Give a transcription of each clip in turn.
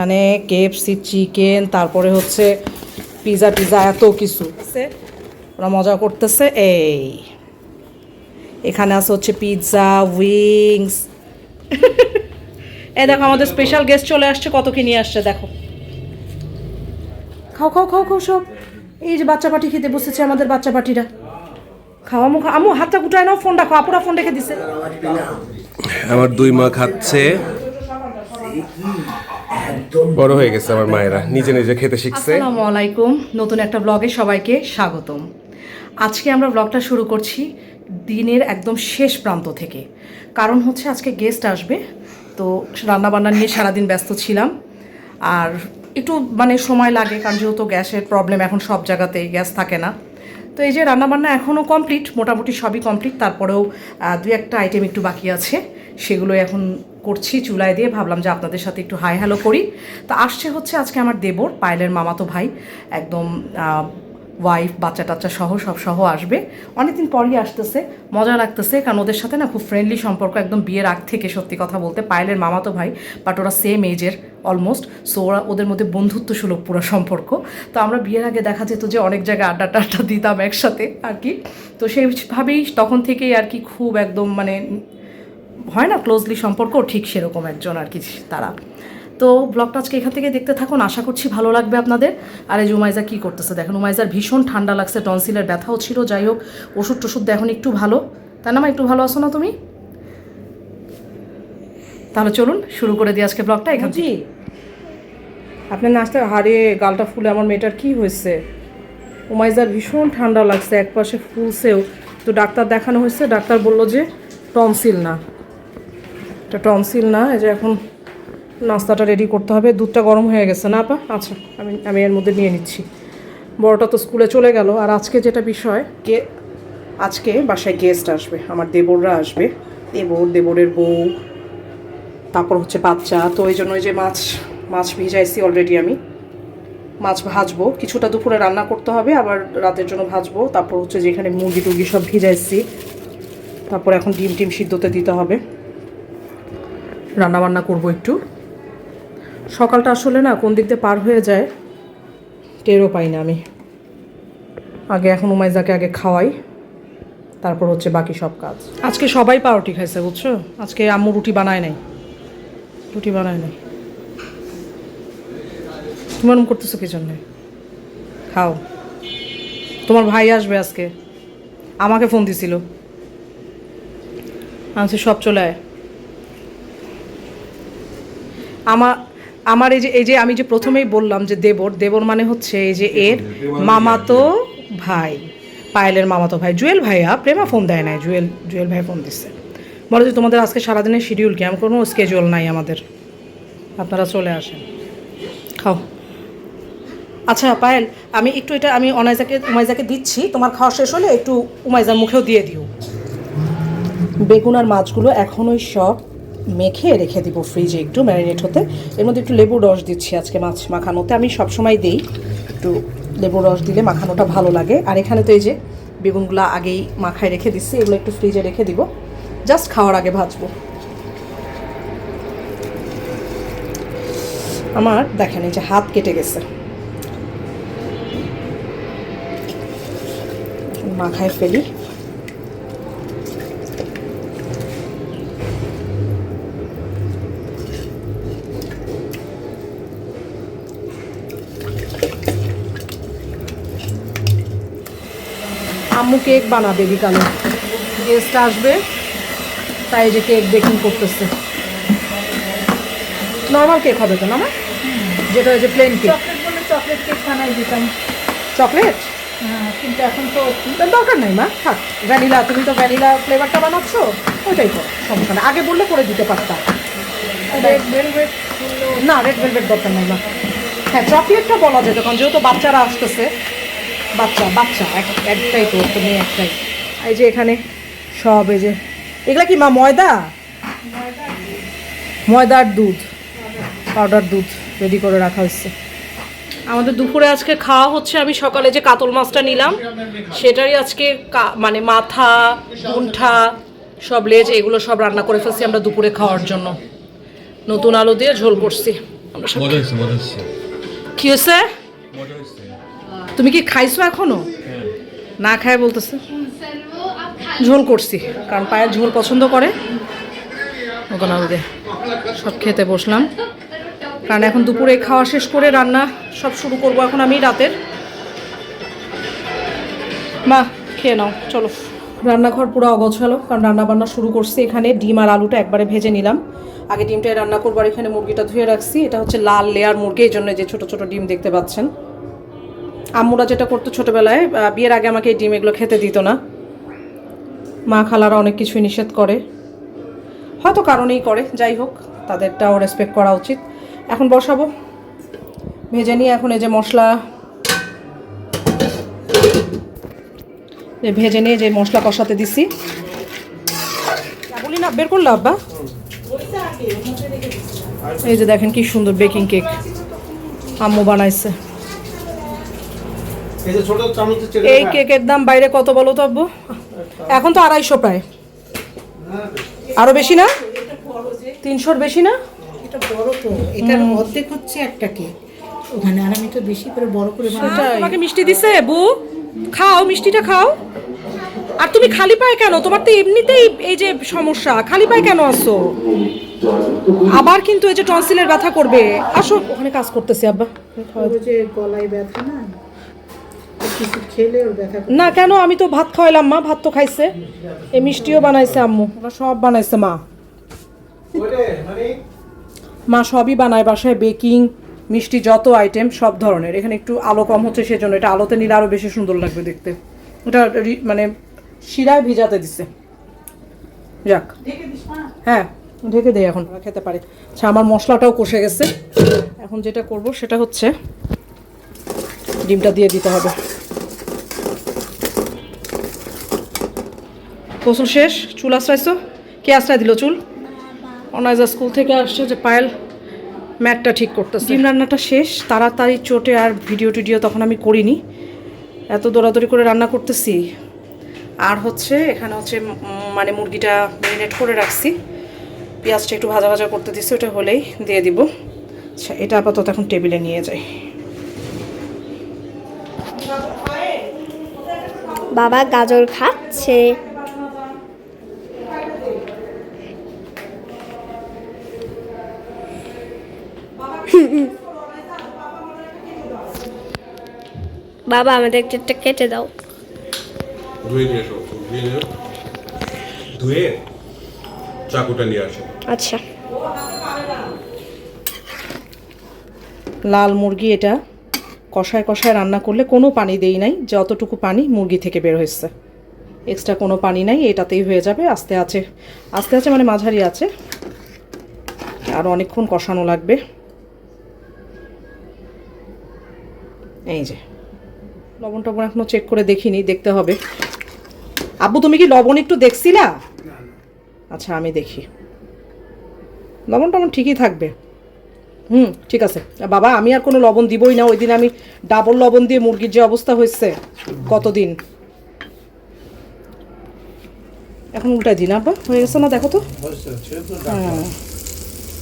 মানে KFC chicken তারপরে হচ্ছে পিজা টিজা এত কিছু। আছে। ওরা মজা করতেছে এই। এখানে আছে হচ্ছে পিৎজা উইংস এই দেখো আমাদের স্পেশাল গেস্ট চলে আসছে কত কি নিয়ে আসছে দেখো। খাও খাও খাও খাও সব। এই যে বাচ্চা পাটি খেতে বসেছে আমাদের বাচ্চা পাটিরা। খাওয়া আমু খাও। আমু হাতটা গুটায় নাও ফোন রাখো আপুরা ফোন রেখে দিছে। আমার দুই মা খাচ্ছে। বড় হয়ে গেছে আমার মায়েরা। নিজে নিজে খেতে শিখছে। আসসালামু আলাইকুম। নতুন একটা ব্লগে সবাইকে স্বাগতম। আজকে আমরা ব্লগটা শুরু করছি দিনের একদম শেষ প্রান্ত থেকে। কারণ হচ্ছে আজকে গেস্ট আসবে। তো রান্নাবান্না নিয়ে সারাদিন ব্যস্ত ছিলাম। আর একটু মানে সময় লাগে কারণ যেহেতু গ্যাসের প্রবলেম এখন সব জায়গাতেই গ্যাস থাকে না। তো এই যে রান্নাবান্না এখনও কমপ্লিট মোটামুটি সবই কমপ্লিট তারপরেও দু একটা আইটেম একটু বাকি আছে। সেগুলো এখন করছি চুলায় দিয়ে, ভাবলাম যে আপনাদের সাথে একটু হাই হ্যালো করি। তো আসছে হচ্ছে আজকে আমার দেবর, পায়েলের মামাতো ভাই। একদম ওয়াইফ বাচ্চা টাচ্চা সহ, সব সহ আসবে। অনেকদিন পরই আসতেছে, মজা লাগতেছে, কারণ ওদের সাথে না খুব ফ্রেন্ডলি সম্পর্ক, একদম বিয়ের আগ থেকে সত্যি কথা বলতে পায়েলের মামাতো ভাই বাট ওরা সেম এজের অলমোস্ট সো ওরা ওদের মধ্যে বন্ধুত্ব সুলভ পুরো সম্পর্ক। তো আমরা বিয়ের আগে দেখা যেত যে অনেক জায়গায় আড্ডা টাড্ডা দিতাম একসাথে আর কি। তো সেইভাবেই তখন থেকেই আর কি খুব একদম মানে হয় না ক্লোজলি সম্পর্ক ঠিক সেরকম একজন আর কি তারা। তো ব্লগটা আজকে এখান থেকে দেখতে থাকুন আশা করছি ভালো লাগবে আপনাদের। আর এই যে উমাইজা কী করতেছে দেখেন উমাইজার ভীষণ ঠান্ডা লাগছে টনসিলের ব্যথাও ছিল যাই হোক ওষুধ টষুধ এখন একটু ভালো। তাই না মা একটু ভালো আছো না তুমি? তাহলে চলুন শুরু করে দিই আজকে ব্লগটা এখান থেকে। আপনার নাচতে হারে গালটা ফুলে আমার মেয়েটার কি হয়েছে? উমাইজার ভীষণ ঠান্ডা লাগছে এক পাশে ফুলছেও। তো ডাক্তার দেখানো হয়েছে ডাক্তার বলল যে টনসিল না। এটা টনসিল না, এই যে এখন নাস্তাটা রেডি করতে হবে। দুধটা গরম হয়ে গেছে না, আপা? আচ্ছা আমি আমি এর মধ্যে নিয়ে নিচ্ছি। বড়টা তো স্কুলে চলে গেল। আর আজকে যেটা বিষয় কে আজকে বাসায় গেস্ট আসবে, আমার দেবররা আসবে। দেবর, দেবরের বউ, তারপর হচ্ছে বাচ্চা। তো এই জন্য যে মাছ মাছ ভিজাইছি অলরেডি আমি। মাছ ভাজবো। কিছুটা দুপুরে রান্না করতে হবে, আবার রাতের জন্য ভাজবো। তারপর হচ্ছে যেখানে মুরগি টুরগি সব ভিজাইছি। তারপর এখন ডিম টিম সিদ্ধতে দিতে হবে। রান্না বান্না করব একটু। সকালটা আসলে না কোন দিক দিয়ে পার হয়ে যায় টেরও পাই না আমি। আগে এখন উমাইজাকে আগে খাওয়াই, তারপর হচ্ছে বাকি সব কাজ। আজকে সবাই পাউরুটি খাইছে, বুঝছ? আজকে আম্মু রুটি বানায় নাই। রুটি বানায় নাই। তুমি এরকম করতেছো কি জন্যে? খাও। তোমার ভাই আসবে আজকে। আমাকে ফোন দিছিল। আনছি সব চলে আয়। আমার আমার এই যে এই যে আমি যে প্রথমেই বললাম যে দেবর দেবর মানে হচ্ছে এই যে এর মামাতো ভাই পায়েলের মামাতো ভাই। জুয়েল ভাইয়া প্রেমা ফোন দেয় নাই জুয়েল জুয়েল ভাই ফোন দিচ্ছে বলো যে তোমাদের আজকে সারাদিনের শিডিউল কি? আমি কোনো স্কেজুয়াল নাই আমাদের। আপনারা চলে আসেন। খাও। আচ্ছা পায়েল আমি একটু এটা আমি অনাইজাকে উমাইজাকে দিচ্ছি। তোমার খাওয়া শেষ হলে একটু উমাইজার মুখেও দিয়ে দিও। বেগুন আর মাছগুলো এখনই সব মেখে রেখে দিব ফ্রিজে একটু ম্যারিনেট হতে। এর মধ্যে একটু লেবুর রস দিচ্ছি আজকে মাছ মাখানোতে। আমি সবসময় দিই একটু লেবুর রস দিলে মাখানোটা ভালো লাগে। আর এখানে তো এই যে বেগুনগুলো আগেই মাখায় রেখে দিচ্ছি, এগুলো একটু ফ্রিজে রেখে দিব। জাস্ট খাওয়ার আগে ভাজবো। আমার দেখেন এই যে হাত কেটে গেছে। মাখায় ফেলি। আম্মু কেক বানাবে বিকালে। গেস্ট আসবে তাই যে কেক বেকিং করতেছে। নর্মাল কেক হবে তো না? যেটা যে প্লেন কেক চকলেট বলে চকলেট কেক বানাই দিতাম। চকলেট? হ্যাঁ কিন্তু এখন তো দরকার নাই মা। থাক ভ্যানিলা তুমি তো ভ্যানিলা ফ্লেভারটা বানাচ্ছ ওইটাই করো সমস্যা নেই। আগে বললে করে দিতে পারতাম রেড ভেলভেট না রেড ভেলভেট দরকার নাই মা। হ্যাঁ চকলেটটা বলা যেত কারণ যেহেতু বাচ্চারা আসতেছে। বাচ্চা বাচ্চা এক- একটাই তো তো মেয়ে একটাই। এই যে এখানে সব এই যে এগুলা কি মা ময়দা? ময়দার দুধ পাউডার দুধ রেডি করে রাখা হচ্ছে আমাদের দুপুরে আজকে খাওয়া হচ্ছে আমি সকালে যে কাতল মাছটা নিলাম সেটারই আজকে কা- মানে মাথা কুণ্ঠা সব লেজ এগুলো সব রান্না করে ফেলছি আমরা দুপুরে খাওয়ার জন্য। নতুন আলু দিয়ে ঝোল করছি। আমরা কি হয়েছে? তুমি কি খাইছো এখনও? না খায় বলতেছে। ঝোল করছি, কারণ পায়ের ঝোল পছন্দ করে। ওখানে সব খেতে বসলাম। কারণ এখন দুপুরে খাওয়া শেষ করে রান্না সব শুরু করব এখন আমি রাতের। মা, খেয়ে নাও, চলো। রান্নাঘর পুরো অগোছালো, কারণ রান্না বান্না শুরু করছি এখানে। ডিম আর আলুটা একবারে ভেজে নিলাম। আগে ডিমটাই রান্না করব আর এখানে মুরগিটা ধুয়ে রাখছি। এটা হচ্ছে লাল লেয়ার মুরগি, এই জন্য যে ছোট ছোট ডিম দেখতে পাচ্ছেন। আম্মুরা যেটা করতো ছোটোবেলায় বিয়ের আগে আমাকে এই ডিম এগুলো খেতে দিত না। মা খালারা অনেক কিছুই নিষেধ করে। হয়তো কারণেই করে, যাই হোক, তাদেরটাও রেসপেক্ট করা উচিত। এখন বসাবো। ভেজে নিয়ে এখন এই যে মশলা ভেজে নিয়ে যে মশলা কষাতে দিছি। বলি না, বের করল আব্বা। এই যে দেখেন কি সুন্দর বেকিং কেক আম্মু বানাইছে। এই যে ছোট চামচে এই কেকের দাম বাইরে কত বলো তো আব্বু? এখন তো আড়াইশো প্রায়। আরও বেশি না? তিনশোর বেশি না? এটা বড় তো এটার অর্ধেক হচ্ছে একটা কেক। ওখানে আর আমি তো বেশি করে বড় করে বানাই। তোমাকে মিষ্টি দিছে বু? খাও মিষ্টিটা খাও। আর তুমি খালি পায়ে কেন? তোমার তো এমনিতেই এই যে সমস্যা। খালি পায়ে কেন আসো আবার কিন্তু এই যে টনসিলের ব্যথা করবে। আসো ওখানে কাজ করতেছি আব্বা। গলায় ব্যথা না আর কিছু খেলে ওর ব্যথা করে। না কেন? আমি তো ভাত খাওয়াইলাম মা ভাত তো খাইছে। এই মিষ্টিও বানাইছে আম্মু। ওরা সব বানাইছে মা। মানে? মা সবই বানায় বাসায় বেকিং মিষ্টি যত আইটেম সব ধরনের। এখানে একটু আলো কম হচ্ছে সেজন্য এটা আলোতে নিলে আরও বেশি সুন্দর লাগবে দেখতে। ওটা রি- মানে শিরায় ভিজাতে দিছে। যাক। হ্যাঁ ঢেকে দেই এখন ওরা খেতে পারে। আচ্ছা আমার মশলাটাও কষে গেছে। এখন যেটা করব সেটা হচ্ছে ডিমটা দিয়ে দিতে হবে। গোসল শেষ চুল আশ্রাইছো? কে আশ্রয় দিল চুল? অনাইজা স্কুল থেকে আসছে যে পায়েল ম্যাটটা ঠিক করতেছে। ডিম রান্নাটা শেষ তাড়াতাড়ি চোটে আর ভিডিও টিডিও তখন আমি করিনি। এত দৌড়াদৌড়ি করে রান্না করতেছি। আর হচ্ছে এখানে হচ্ছে মানে মুরগিটা ম্যারিনেট করে রাখছি। পেঁয়াজটা একটু ভাজা ভাজা করতে দিচ্ছি ওটা হলেই দিয়ে দিব। আচ্ছা এটা আপাতত এখন টেবিলে নিয়ে যাই। বাবা গাজর খাচ্ছে। বাবা আমাদের একটা একটা কেটে দাও। ধুয়ে নিয়ে আসো ধুয়ে নিয়ে ধুয়ে চাকুটা নিয়ে আসো। আচ্ছা। লাল মুরগি এটা কষায় কষায় রান্না করলে কোনো পানি দেই নাই যতটুকু পানি মুরগি থেকে বের হয়েছে। এক্সট্রা কোনো পানি নাই এটাতেই হয়ে যাবে আস্তে আছে। আস্তে আছে মানে মাঝারি আছে। আর অনেকক্ষণ কষানো লাগবে। এই যে। লবণ টবণ এখনও চেক করে দেখিনি, দেখতে হবে। আব্বু, তুমি কি লবণ একটু দেখছিলা? আচ্ছা আমি দেখি। লবণ টবণ ঠিকই থাকবে। হুম, ঠিক আছে। বাবা, আমি আর কোনো লবণ দিবই না। ওই দিন আমি ডাবল লবণ দিয়ে মুরগির যে অবস্থা হয়েছে, কতদিন? এখন উল্টাই দিন আব্বা? হয়ে গেছে না, দেখো তো? হ্যাঁ।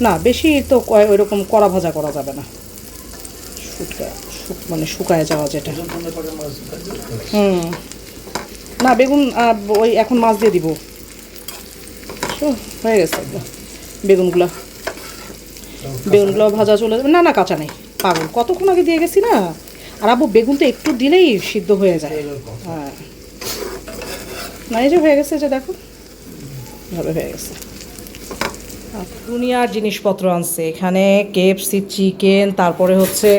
না, বেশি তো ওই রকম কড়া ভাজা করা যাবে না। শুক- মানে শুকায় যাওয়া যেটা। হুম। না, বেগুন ওই এখন মাছ দিয়ে দিব। হয়ে গেছে। বেগুনগুলো। বেগুনগুলো ভাজা চলে যাবে। না না, কাঁচা নেই। পাগল। কতক্ষণ আগে দিয়ে গেছি না? আর আবু বেগুন তো একটু দিলেই সিদ্ধ হয়ে যায়। হ্যাঁ। না, এই যে হয়ে গেছে যে দেখো। ভালো হয়ে গেছে। দুনিয়ার জিনিসপত্র আনছে। এখানে কেএফসি চিকেন তারপরে হচ্ছে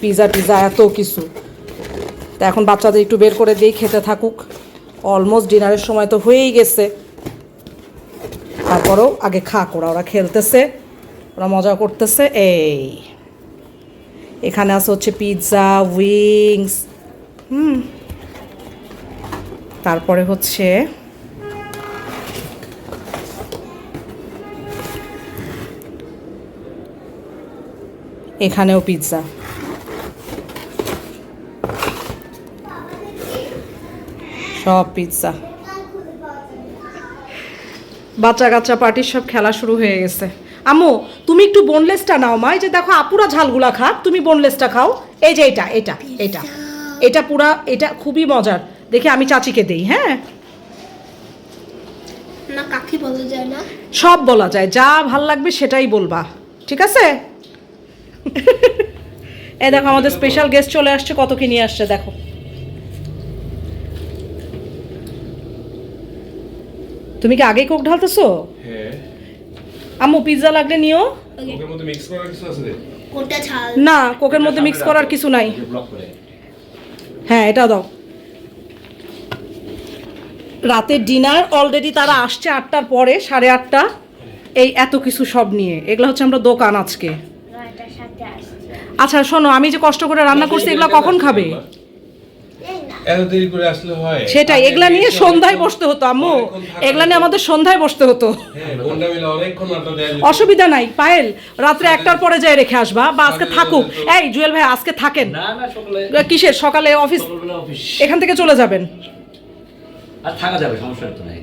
পিজা টিজা এত কিছু। তা এখন বাচ্চাদের একটু বের করে দিই, খেতে থাকুক। অলমোস্ট ডিনারের সময় তো হয়েই গেছে। তারপরেও আগে খা ওরা ওরা খেলতেছে, ওরা মজা করতেছে, এই। এখানে আছে হচ্ছে পিৎজা উইংস, হুম। তারপরে হচ্ছে এখানেও পিৎজা সব পিৎজা বাচ্চা কাচ্চা পার্টির সব খেলা শুরু হয়ে গেছে। আম্মু তুমি একটু বোনলেসটা নাও মা। এই যে দেখো আপুরা ঝালগুলা খাক তুমি বোনলেসটা খাও। এই যে এটা এটা এটা। এটা পুরা এটা খুবই মজার। দেখে আমি চাচিকে দেই হ্যাঁ? না কাকি বলা যায় না। সব বলা যায় যা ভালো লাগবে সেটাই বলবা। ঠিক আছে? এই দেখো আমাদের স্পেশাল গেস্ট চলে আসছে কত কি নিয়ে আসছে দেখো। তুমি কি আগে কোক ঢালতেছো? হ্যাঁ। আম্মু পিৎজা লাগলে নিও। ওকে মধ্যে মিক্স করার কিছু আছে রে কোনটা ঝাল না কোকের মধ্যে মিক্স করার কিছু নাই। হ্যাঁ এটা দাও। রাতের ডিনার অলরেডি তারা আসছে আটটার পরে সাড়ে আটটা। এই এত কিছু সব নিয়ে। এগুলো হচ্ছে আমরা দোকান আজকে। এটার সাথে আসছে। আচ্ছা শোনো আমি যে কষ্ট করে রান্না করছি এগুলো কখন খাবে? এত দেরি করে আসলে হয়? সেটাই এগুলা নিয়ে সন্ধ্যায় বসতে হতো আম্মু। এগুলা নিয়ে আমাদের সন্ধ্যায় বসতে হতো। হ্যাঁ অসুবিধা নাই পায়েল রাত্রে একটার পরে যাই রেখে আসবা বা আজকে থাকুক। এই জুয়েল ভাই আজকে থাকেন? না না সকালে কিসের? সকালে অফিস এখান থেকে চলে যাবেন। আর থাকা যাবে সমস্যা তো নাই।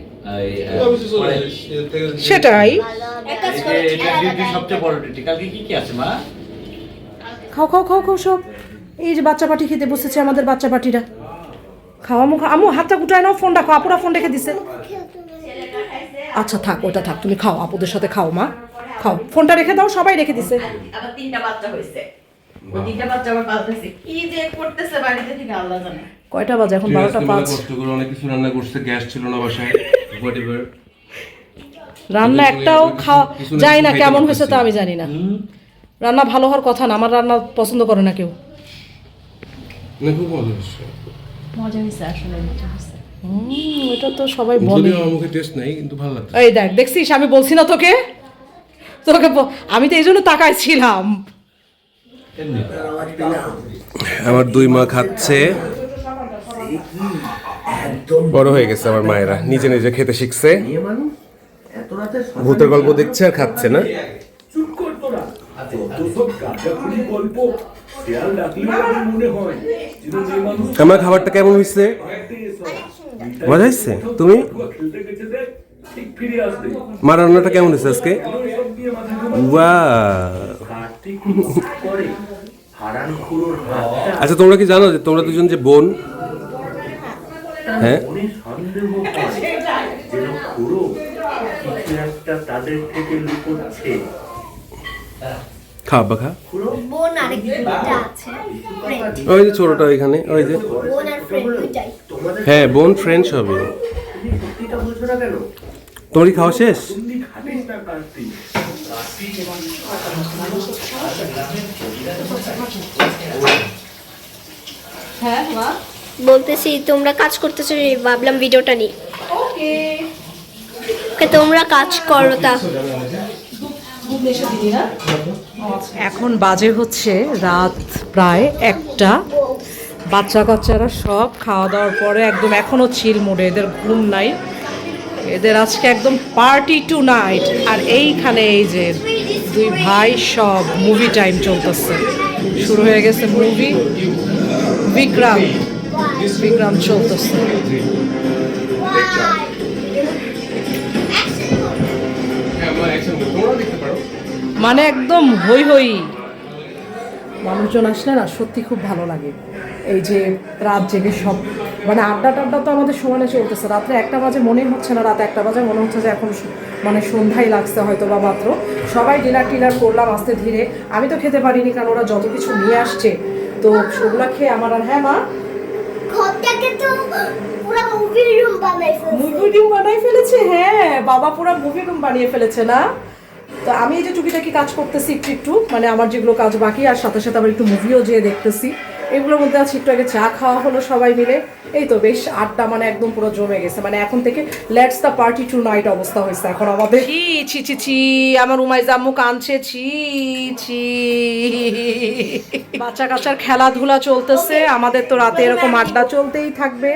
সেটাই। সবচেয়ে বড় কালকে কি কি আছে মা? খাও খাও খাও খাও সব। এই যে বাচ্চা পাটি খেতে বসেছে আমাদের বাচ্চা পাটিরা। খাওয়া মুখ আমু হাতটা গুটায় নাও ফোন রাখো আপুরা ফোন রেখে দিছে। আচ্ছা থাক ওটা থাক তুমি খাও আপুদের সাথে খাও মা। খাও ফোনটা রেখে দাও সবাই রেখে দিছে। আবার তিনটা বাচ্চা হয়েছে। তিনটা বাচ্চা আবার পালতেছে। কি যে করতেছে বাড়িতে থেকে আল্লাহ জানে। কয়টা বাজে এখন? বারোটা আজকে পাঁচ। কষ্ট করে অনেক কিছু রান্না করছে গ্যাস ছিল না বাসায় হোয়াটএভার রান্না একটাও খাওয়া জানি না কেমন হয়েছে তা আমি জানি না। রান্না ভালো হওয়ার কথা না আমার রান্না পছন্দ করে না কেউ। না খুব মজা হয়েছে আসলে মজা হয়েছে হুম, এটা তো সবাই বলে। মুখে টেস্ট নাই কিন্তু ভালো লাগছে এই দেখ দেখছিস আমি বলছি না তোকে? তোকে আমি তো এই জন্য তাকাইছিলাম আমার দুই মা খাচ্ছে। বড় হয়ে গেছে আমার মায়েরা নিজে নিজে খেতে শিখছে। ভূতের গল্প দেখছে আর খাচ্ছে না। আমার খাবারটা কেমন হয়েছে? মজা হয়েছে? তুমি? মা রান্নাটা কেমন হয়েছে আজকে! আচ্ছা তোমরা কি জানো যে তোমরা দুজন যে বোন? হ্যাঁ? তাদের থেকে লুকোচ্ছে। খা। বাখা বোন আরেকটা আছে। ওই যে ছোটটা ওইখানে ওই যে। হ্যাঁ বোন ফ্রেন্ড সবই। তোমার কি খাওয়া শেষ? হ্যাঁ বলতেছি তোমরা কাজ করতেছো রে, ভাবলাম ভিডিওটা নি ওকে। ওকে তোমরা কাজ করো তা। এখন বাজে হচ্ছে রাত প্রায় একটা। বাচ্চা কাচ্চারা সব খাওয়া দাওয়ার পরে একদম এখনও চিল মোডে এদের ঘুম নাই। এদের আজকে একদম পার্টি টু নাইট আর এইখানে এই যে দুই ভাই সব মুভি টাইম চলতেছে। শুরু হয়ে গেছে মুভি বিক্রম। বিক্রম চলতেছে। মানে একদম হই হই মানুষজন আসলে না সত্যি খুব ভালো লাগে। এই যে রাত জেগে সব মানে আড্ডা টাড্ডা তো আমাদের সমানে চলতেছে। রাত্রে একটা বাজে মনে হচ্ছে না রাত একটা বাজে মনে হচ্ছে যে এখন মানে সন্ধ্যায় লাগছে হয়তো বা মাত্র। সবাই ডিনার টিনার করলাম আস্তে ধীরে। আমি তো খেতে পারিনি কারণ ওরা যত কিছু নিয়ে আসছে তো সেগুলা খেয়ে আমার আর হ্যাঁ মা? ঘরটাকে তো পুরো মুভি রুম বানাই মুভি রুম বানিয়ে ফেলেছে? হ্যাঁ বাবা পুরো মুভি রুম বানিয়ে ফেলেছে না? তো আমি এই যে টুকিটাকি কাজ করতেছি একটু একটু মানে আমার যেগুলো কাজ বাকি, আর সাথে সাথে আবার একটু মুভিও যেয়ে দেখতেছি। এগুলোর মধ্যে আছে, একটু আগে চা খাওয়া হলো সবাই মিলে। এই তো বেশ, আড্ডা মানে একদম পুরো জমে গেছে। মানে এখন থেকে let's the party tonight অবস্থা হয়েছে এখন আমাদের। ছি ছি ছি ছি, আমার উমাই জাম্মু কাঁদছে, ছি ছি। বাচ্চা কাচ্চার খেলাধুলা চলতেছে, আমাদের তো রাতে এরকম আড্ডা চলতেই থাকবে।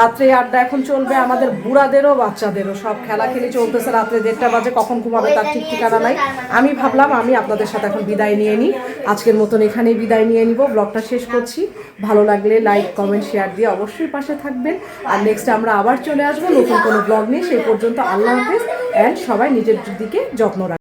রাত্রে আড্ডা এখন চলবে আমাদের বুড়াদেরও, বাচ্চাদেরও। সব খেলাখেলি চলতেছে, রাত্রে দেড়টা বাজে, কখন ঘুমাবে তার ঠিক ঠিকানা নাই। আমি ভাবলাম আমি আপনাদের সাথে এখন বিদায় নিয়ে নিই। আজকের মতন এখানেই বিদায় নিয়ে নিব। ব্লগটা শেষ করছি। ভালো লাগলে লাইক, কমেন্ট, শেয়ার দিয়ে অবশ্যই পাশে থাকবেন। আর নেক্সট আমরা আবার চলে আসব নতুন কোনো ব্লগ নিয়ে। সেই পর্যন্ত আল্লাহ হাফেজ। অ্যান্ড সবাই নিজের দিকে যত্ন রাখবেন